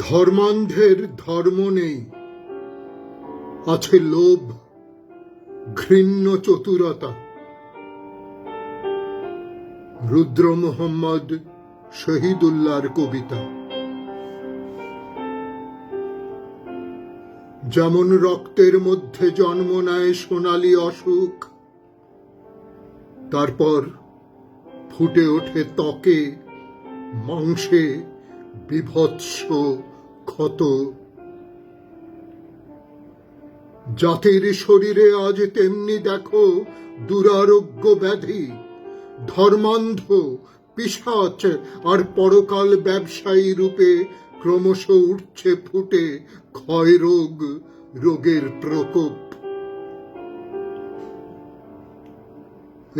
ধর্মান্ধের ধর্ম নেই। আছে লোভ, ঘৃণ্য চতুরতা। রুদ্র মোহাম্মদ শহীদুল্লাহর কবিতা। যেমন রক্তের মধ্যে জন্ম নেয় সোনালী অসুখ, তারপর ফুটে ওঠে ত্বকে মাংসে বিভৎস ক্ষত। জাতির শরীরে আজ তেমনি দেখো দুরারোগ্য ব্যাধি, ধর্মান্ধ পিসাচ আর পরকাল ব্যবসায়ী রূপে ক্রমশ উঠছে ফুটে ক্ষয় রোগ, রোগের প্রকোপ।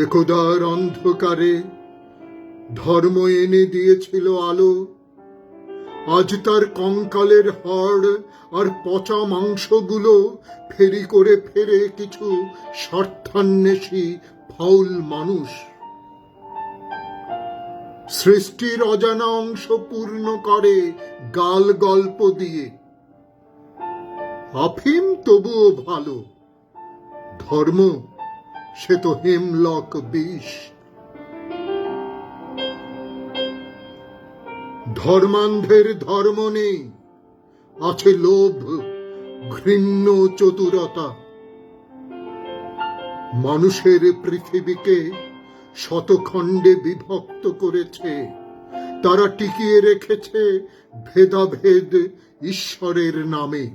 একদার অন্ধকারে ধর্ম এনে দিয়েছিল আলো আজ তার কঙ্কালের হড় আর পচা মাংসগুলো ফেরি করে ফেরে কিছু স্বার্থান্বেষী ফাউল মানুষ। সৃষ্টির অজানা অংশ পূর্ণ করে গাল গল্প দিয়ে। আফিম তবুও ভালো। ধর্ম, সে তো হেমলক বিষ। ধর্মান্ধের ধর্ম নেই। আছে লোভ, ঘৃণ্য, চতুরতা। মানুষের পৃথিবীকে শতখণ্ডে বিভক্ত করেছে। তারা টিকিয়ে রেখেছে ভেদাভেদ ঈশ্বরের নামে।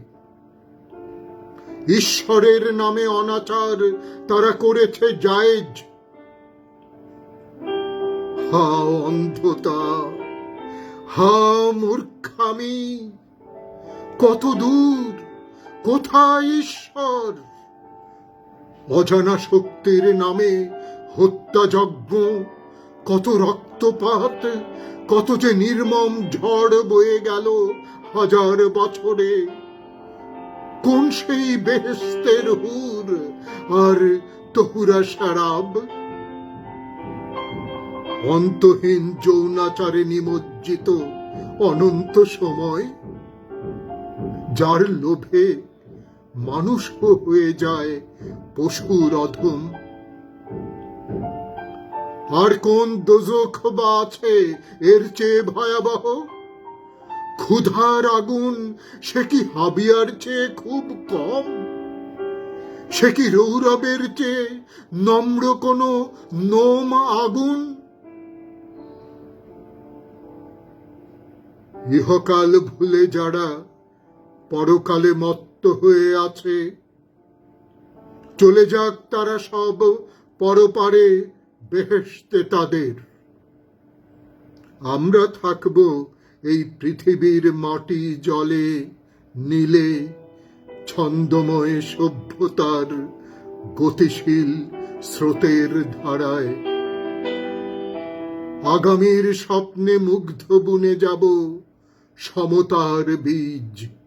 ঈশ্বরের নামে অনাচার তারা করেছে জায়েজ। হা অন্ধতা। হা মূর্খামি কত দূর কোথায় ঈশ্বর? অজানা শক্তির নামে হত্যাযজ্ঞ কত রক্তপাত, কত যে নির্মম ঝড় বয়ে গেল হাজার বছরে। কোন সেই বেহেস্তের হুর? আর তহুরা শারাব অন্তহীন যৌনাচারে নিমজ্জিত অনন্ত সময়, যার লোভে মানুষ হয়ে যায় পশুর অধম। আর কোন দোজখ বা আছে এর চেয়ে ভয়াবহ? ক্ষুধার আগুন, সে কি হাবিয়ার চেয়ে খুব কম? সে কি রৌরবের চেয়ে নম্র কোনো নোম আগুন? ইহকাল ভুলে যারা পরকালে মত্ত হয়ে আছে, চলে যাক তারা সব পরপারে বেহেশতে তাদের। আমরা থাকব এই পৃথিবীর মাটি জলে, নীলে, ছন্দময় সভ্যতার গতিশীল স্রোতের ধারায়। আগামীর স্বপ্নে মুগ্ধ বুনে যাব সমতার বীজ।